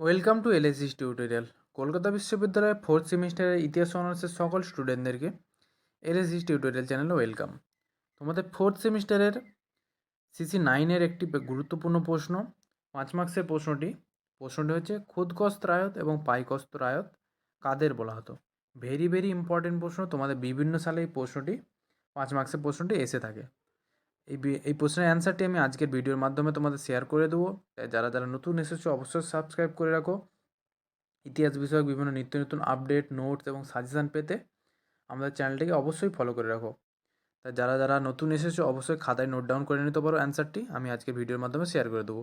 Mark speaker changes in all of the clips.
Speaker 1: Welcome to এলএসিস tutorial Kolkata বিশ্ববিদ্যালয়ের fourth সেমিস্টারের ইতিহাস অনার্সের সকল স্টুডেন্টদেরকে এলএসিস টিউটোরিয়াল চ্যানেলে ওয়েলকাম তোমাদের ফোর্থ সেমিস্টারের সিসি নাইনের একটি গুরুত্বপূর্ণ প্রশ্ন, পাঁচ মার্কসের প্রশ্নটি। প্রশ্নটি হচ্ছে খুদকস্ত রায়ত এবং পাইকস্ত রায়ত কাদের বলা হতো? ভেরি ভেরি ইম্পর্টেন্ট প্রশ্ন। তোমাদের বিভিন্ন সালে এই প্রশ্নটি, পাঁচ মার্কসের প্রশ্নটি এসে থাকে। এই এই প্রশ্নের অ্যান্সারটি আমি আজকের ভিডিওর মাধ্যমে তোমাদের শেয়ার করে দেবো। তাই যারা যারা নতুন এসেছ, অবশ্যই সাবস্ক্রাইব করে রাখো। ইতিহাস বিষয়ক বিভিন্ন নিত্য নতুন আপডেট নোটস এবং সাজেশান পেতে আমাদের চ্যানেলটিকে অবশ্যই ফলো করে রাখো। তাই যারা যারা নতুন এসেছ, অবশ্যই খাতায় নোট ডাউন করে নিতে পারো অ্যান্সারটি। আমি আজকের ভিডিওর মাধ্যমে শেয়ার করে দেবো।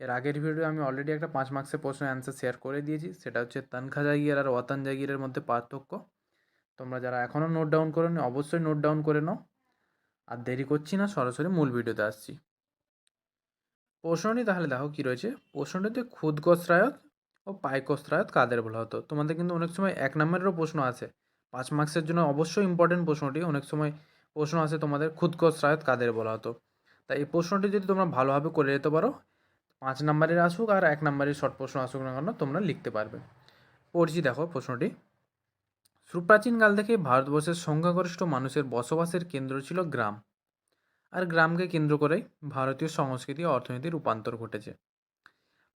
Speaker 1: এর আগের ভিডিও আমি অলরেডি একটা পাঁচ মার্কসের প্রশ্নের অ্যান্সার শেয়ার করে দিয়েছি। সেটা হচ্ছে তানখা জাগির আর ওয়াতান জাগিরের মধ্যে পার্থক্য। তোমরা যারা এখনও নোট ডাউন করো অবশ্যই নোট ডাউন করে নাও। আর দেরি করছি না, সরাসরি মূল ভিডিওতে আসছি। প্রশ্নটি তাহলে দেখো কী রয়েছে? প্রশ্নটিতে ক্ষুদকস রায়ত ও পাইকস রায়ত কাদের বলা হতো? তোমাদের কিন্তু অনেক সময় এক নম্বরেরও প্রশ্ন আছে। পাঁচ মার্কসের জন্য অবশ্যই ইম্পর্টেন্ট প্রশ্নটি। অনেক সময় প্রশ্ন আছে তোমাদের ক্ষুদকস রায়ত কাদের বলা হতো? তাই এই প্রশ্নটি যদি তোমরা ভালোভাবে করে যেতে পারো, পাঁচ নম্বরের আসুক আর এক নম্বরের শর্ট প্রশ্ন আসুক না কেন, তোমরা লিখতে পারবে। পড়ছি দেখো প্রশ্নটি। সুপ্রাচীনকাল থেকে ভারতবর্ষের সংখ্যাগরিষ্ঠ মানুষের বসবাসের কেন্দ্র ছিল গ্রাম। আর গ্রামকে কেন্দ্র করেই ভারতীয় সংস্কৃতি অর্থনীতির রূপান্তর ঘটেছে।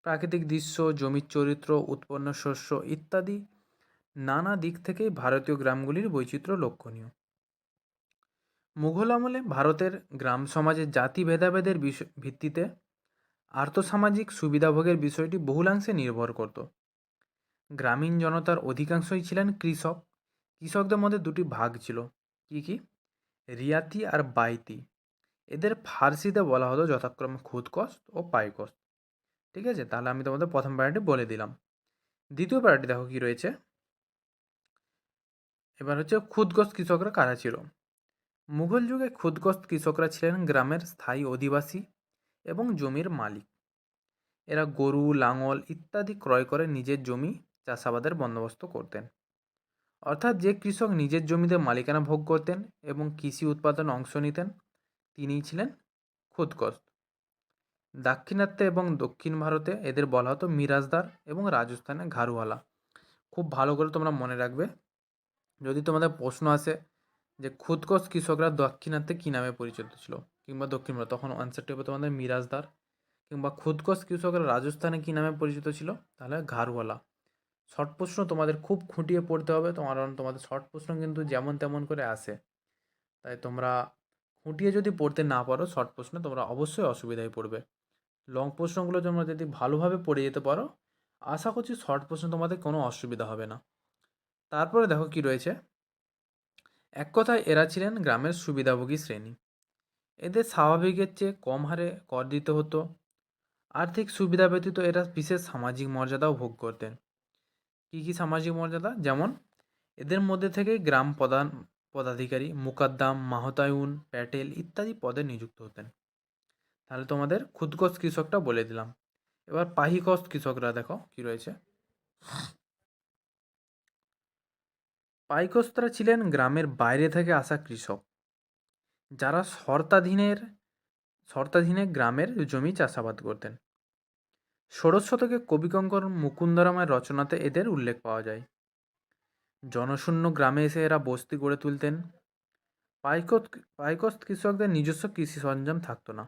Speaker 1: প্রাকৃতিক দৃশ্য, জমির চরিত্র, উৎপন্ন শস্য ইত্যাদি নানা দিক থেকেই ভারতীয় গ্রামগুলির বৈচিত্র্য লক্ষণীয়। মুঘল আমলে ভারতের গ্রাম সমাজের জাতি ভেদাভেদের ভিত্তিতে আর্থসামাজিক সুবিধাভোগের বিষয়টি বহুলাংশে নির্ভর করত। গ্রামীণ জনতার অধিকাংশই ছিলেন কৃষক কৃষকদের মধ্যে দুটি ভাগ ছিল। কি কি? রিয়াতি আর বাইতি। এদের ফার্সিতে বলা হতো যথাক্রমে খুদকস্ত ও পাইকস্ত। ঠিক আছে? তাহলে আমি তোমাদের প্রথম প্যারাটি বলে দিলাম। দ্বিতীয় প্যারাটি দেখো কি রয়েছে। এবার হচ্ছে খুদগস্ত কৃষকরা কারা ছিল? মুঘল যুগে খুদগস্ত কৃষকরা ছিলেন গ্রামের স্থায়ী অধিবাসী এবং জমির মালিক। এরা গরু, লাঙল ইত্যাদি ক্রয় করে নিজের জমি চাষাবাদের বন্দোবস্ত করতেন। অর্থাৎ যে কৃষক নিজের জমিতে মালিকানা ভোগ করতেন এবং কৃষি উৎপাদন অংশ নিতেন, তিনিই ছিলেন খুদকস্ত দাক্ষিণাত্যে এবং দক্ষিণ ভারতে এদের বলা হতো মিরাজদার এবং রাজস্থানে ঘারুয়ালা খুব ভালো করে তোমরা মনে রাখবে। যদি তোমাদের প্রশ্ন আসে যে খুদকস কৃষকরা দাক্ষিণাত্যে কী নামে পরিচিত ছিল কিংবা দক্ষিণ ভারত, তখন আনসারটি হবে তোমাদের মিরাজদার কিংবা খুদকস কৃষকরা রাজস্থানে কী নামে পরিচিত ছিল? তাহলে ঘারওয়ালা শর্ট প্রশ্ন তোমাদের খুব খুঁটিয়ে পড়তে হবে। তোমার তোমাদের শর্ট প্রশ্ন কিন্তু যেমন তেমন করে আসে। তাই তোমরা খুঁটিয়ে যদি পড়তে না পারো শর্ট প্রশ্নে, তোমরা অবশ্যই অসুবিধায় পড়বে। লং প্রশ্নগুলো তোমরা যদি ভালোভাবে পড়ে যেতে পারো, আশা করছি শর্ট প্রশ্ন তোমাদের কোনো অসুবিধা হবে না। তারপরে দেখো কি রয়েছে। এক কথায় এরা ছিলেন গ্রামের সুবিধাভোগী শ্রেণি। এদের স্বাভাবিকের চেয়ে কম হারে কর দিতে হতো। আর্থিক সুবিধা ব্যতীত এরা বিশেষ সামাজিক মর্যাদাও ভোগ করতেন। কী কী সামাজিক মর্যাদা? যেমন, এদের মধ্যে থেকে গ্রাম প্রধান পদাধিকারী, মুকাদ্দাম, মাহতায়ুন, প্যাটেল ইত্যাদি পদে নিযুক্ত হতেন। তাহলে তোমাদের খুদকস কৃষকটা বলে দিলাম। এবার পাহিকস কৃষকরা দেখো কি রয়েছে। পাইকস্তরা ছিলেন গ্রামের বাইরে থেকে আসা কৃষক। যারা শর্তাধীনের, শর্তাধীনে গ্রামের জমি চাষাবাদ করতেন। ষোড়শ শতকে কবিকঙ্কর মুকুন্দরামের রচনাতে এদের উল্লেখ পাওয়া যায়। জনশূন্য গ্রামে এসে এরা বস্তি গড়ে তুলতেন। পাইকত পাইকস্ত কৃষকদের নিজস্ব কৃষি সরঞ্জাম থাকতো না।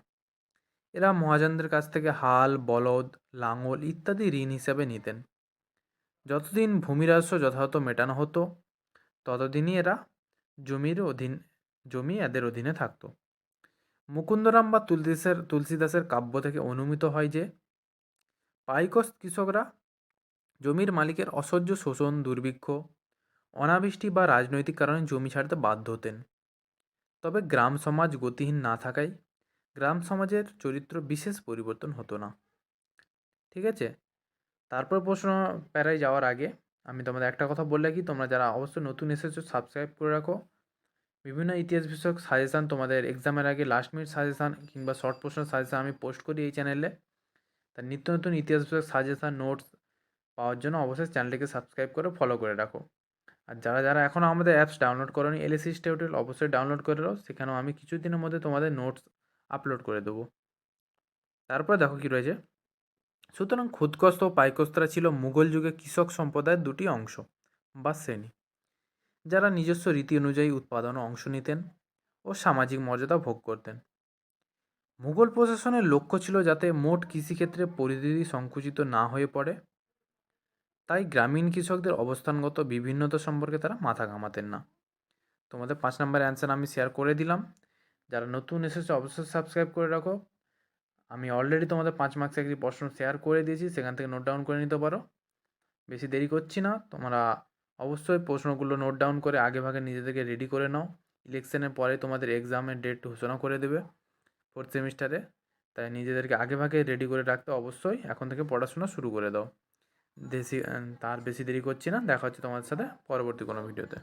Speaker 1: এরা মহাজনদের কাছ থেকে হাল, বলদ, লাঙল ইত্যাদি ঋণ হিসাবে নিতেন। যতদিন ভূমিরাজস্ব যথাযথ মেটানো হতো, ততদিনই এরা জমির অধীন, জমি এদের অধীনে থাকতো। মুকুন্দরাম বা তুলসীদাসের তুলসীদাসের কাব্য থেকে অনুমিত হয় যে পাইকস কৃষকরা জমির মালিকের অসহ্য শোষণ, দুর্ভিক্ষ, অনাবৃষ্টি বা রাজনৈতিক কারণে জমি ছাড়তে বাধ্য হতেন। তবে গ্রাম সমাজ গতিহীন না থাকায় গ্রাম সমাজের চরিত্র বিশেষ পরিবর্তন হতো না। ঠিক আছে? তারপর প্রশ্ন প্যারায় যাওয়ার আগে, আমি তোমাদের একটা কথা বললে কি তোমরা যারা অবশ্যই নতুন এসেছ সাবস্ক্রাইব করে রাখো। বিভিন্ন ইতিহাস বিষয়ক সাজেশান তোমাদের এক্সামের আগে লাস্ট মিনিট সাজেশান কিংবা শর্ট প্রশ্ন সাজেশান আমি পোস্ট করি এই চ্যানেলে তার নিত্য নতুন ইতিহাস বিষয়ক সাজেশান নোটস পাওয়ার জন্য অবশ্যই চ্যানেলটিকে সাবস্ক্রাইব করে ফলো করে রাখো। আর যারা যারা এখনও আমাদের অ্যাপস ডাউনলোড করোনি এলএসি টিউটোরিয়াল অবশ্যই ডাউনলোড করে নাও, সেখানেও আমি কিছুদিনের মধ্যে তোমাদের নোটস আপলোড করে দেবো। তারপরে দেখো কী রয়েছে। সুতরাং খুদকস্ত ও পাইকস্তরা ছিল মুঘল যুগে কৃষক সম্প্রদায়ের দুটি অংশ বা শ্রেণি। যারা নিজস্ব রীতি অনুযায়ী উৎপাদনে অংশ নিতেন ও সামাজিক মর্যাদা ভোগ করতেন। মুঘল প্রশাসনের লক্ষ্য ছিল যাতে মোট কৃষিক্ষেত্রে পরিধি সংকুচিত না হয়ে পড়ে। তাই গ্রামীণ কৃষকদের অবস্থানগত বিভিন্নতা সম্পর্কে তারা মাথা ঘামাতেন না। তোমাদের পাঁচ নম্বর অ্যান্সার আমি শেয়ার করে দিলাম। যারা নতুন এসেছে, অবশ্যই সাবস্ক্রাইব করে রাখো। আমি অলরেডি তোমাদের পাঁচ মার্কস একটি প্রশ্ন শেয়ার করে দিয়েছি, সেখান থেকে নোট ডাউন করে নিতে পারো। বেশি দেরি করছি না, তোমরা অবশ্যই প্রশ্নগুলো নোট ডাউন করে আগে ভাগে নিজেদেরকে রেডি করে নাও। ইলেকশনের পরে তোমাদের এক্সামের ডেট ঘোষণা করে দেবে। ফোর্থ সেমিস্টারে তাই নিজেদেরকে আগে ভাগে রেডি করে রাখতে অবশ্যই এখন থেকে পড়াশোনা শুরু করে দাও। বেশি তার বেশি দেরি করছি না। দেখা হচ্ছে তোমাদের সাথে পরবর্তী কোনো ভিডিওতে